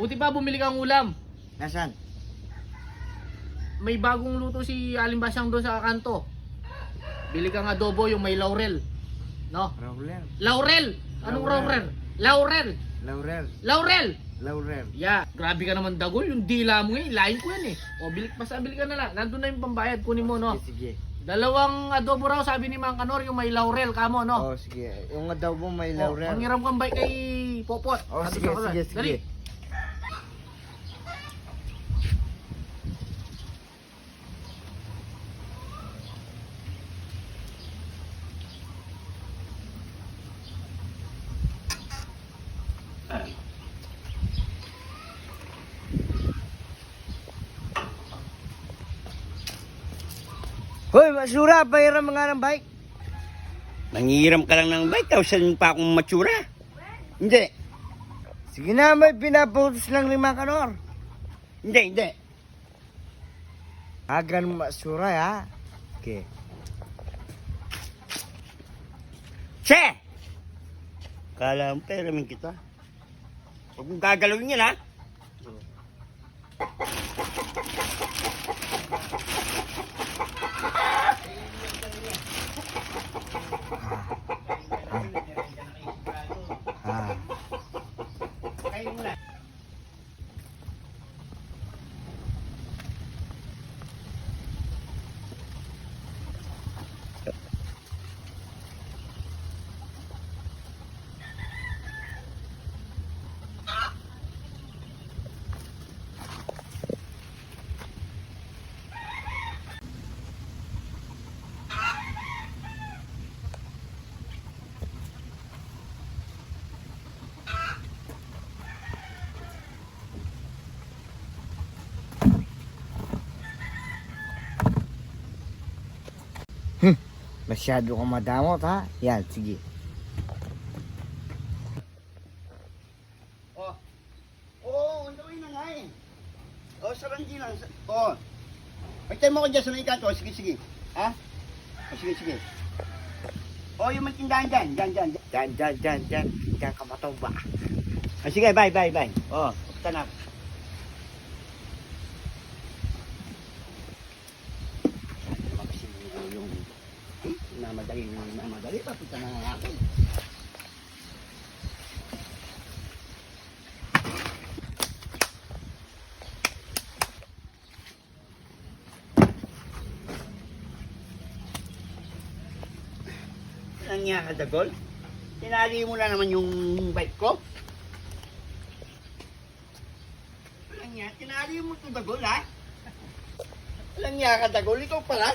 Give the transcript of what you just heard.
Buti pa bumili kang ulam. Nasaan? May bagong luto si Aling Basyang doon sa kanto. Bili kang adobo yung may laurel. No? Laurel. Laurel! Anong Laurel. laurel? Laurel! Laurel. Laurel! Yeah, grabe ka naman dagol. Yung dila mo ngayon, lain ko yan eh. O, bili, basta bili ka na lang. Nandun na yung pambayad. Kunin mo, no? Sige, sige. Dalawang adobo raw, sabi ni Mang Kanor, yung may laurel, kamo, no? Oh, sige. Yung adobo may Oh, laurel. ang hiram kang bike kay Popot. Oh, sige, ko na. sige, Dali. Hoy, masura, bayaran mga ng bike. Nangihiram ka lang ng bike, saan pa akong matsura? Hindi. Sige na, may pinaputos lang ni Makanor. Hindi, hindi. Agan masura, ha? Okay. Che! Kala mo, peramin kita. Huwag mong gagalawin yan, ha? Ah. Kain mo na. Masyado kang madamot, ha? Yan, sige. Oh. Oh, gawin na nga eh. Oh, saranggi lang. Oh. Pagtay mo ko dyan sa may kanto. Sige, sige. Ha? Oh, sige, sige. Oh, yung may tindahan dyan. Dyan, dyan, dyan. Dyan, dyan, dyan, dyan. Ka matawba. Oh, sige, bye, bye, bye. Oh, pupunta na. ako. Ano naman kasi yung- yung hmm, namadali, namadali. Papunta na ako. Ang nga ka, Dagol? Tinali mo na naman yung bike ko? Walang nga, tinali mo ito, Dagol, ha? Walang nga ka, Dagol, ikaw pala.